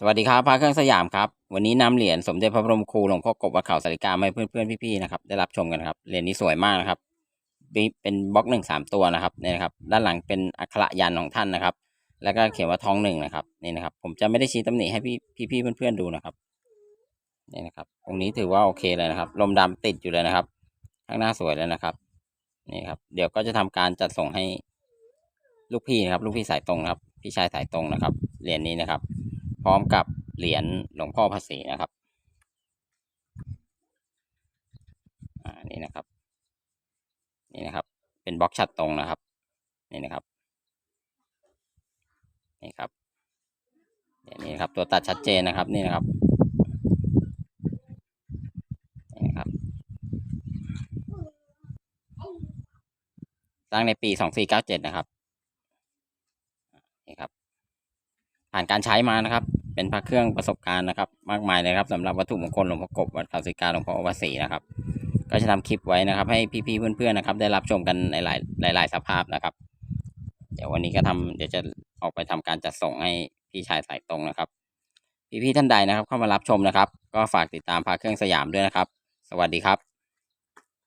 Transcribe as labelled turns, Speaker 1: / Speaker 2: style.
Speaker 1: สวัสดีครับพระเครื่องสยามครับ วันนี้นำเหรียญสมเด็จพระบรมครูหลวงพ่อกบวัดเขาสาริกามาให้เพื่อนๆพี่ๆนะครับได้รับชมกันครับเหรียญนี้สวยมากนะครับ เป็นบล็อกหนึ่งสามตัวนะครับนี่นะครับ ด้านหลังเป็นอักขระยันของท่านนะครับ แล้วก็เขียนว่าทองหนึ่งนะครับนี่นะครับ ผมจะไม่ได้ชี้ตำหนิให้พี่พี่ๆเพื่อนๆดูนะครับนี่นะครับตรงนี้ถือว่าโอเคเลยนะครับ ลมดำติดอยู่เลยนะครับ ข้างหน้าสวยแล้วนะครับนี่ครับ เดี๋ยวก็จะทำการจัดส่งให้ลูกพี่นะครับ ลูกพี่สายตรงครับ พี่ชายสายตรงนะครับเหรียญนี้นะครับ พร้อมกับเหรียญหลวงพ่อภาษีนะครับอ่านี่นะครับ นี่นะครับ เป็นบล็อกชัดตรงนะครับ นี่นะครับ นี่ครับอย่างนี้ครับ ตัวตัดชัดเจนนะครับ นี่นะครับนี่ครับ สร้างในปีสองสี่เก้าเจ็ดนะครับ นี่ครับ ผ่านการใช้มานะครับ เป็นพระเครื่องประสบการณ์นะครับ มากมายเลยครับสำหรับวัตถุมงคลหลวงพ่อกบวัดเขาสิกาหลวงพ่ออวสีนะครับ ก็จะทำคลิปไว้นะครับ ให้พี่ๆเพื่อนๆนะครับ ได้รับชมกันในหลายหลายๆสภาพนะครับ เดี๋ยววันนี้ก็ทำเดี๋ยวจะออกไปทำการจัดส่งให้พี่ชายสายตรงนะครับ พี่ๆท่านใดนะครับ เข้ามารับชมนะครับ ก็ฝากติดตามพระเครื่องสยามด้วยนะครับ สวัสดีครับ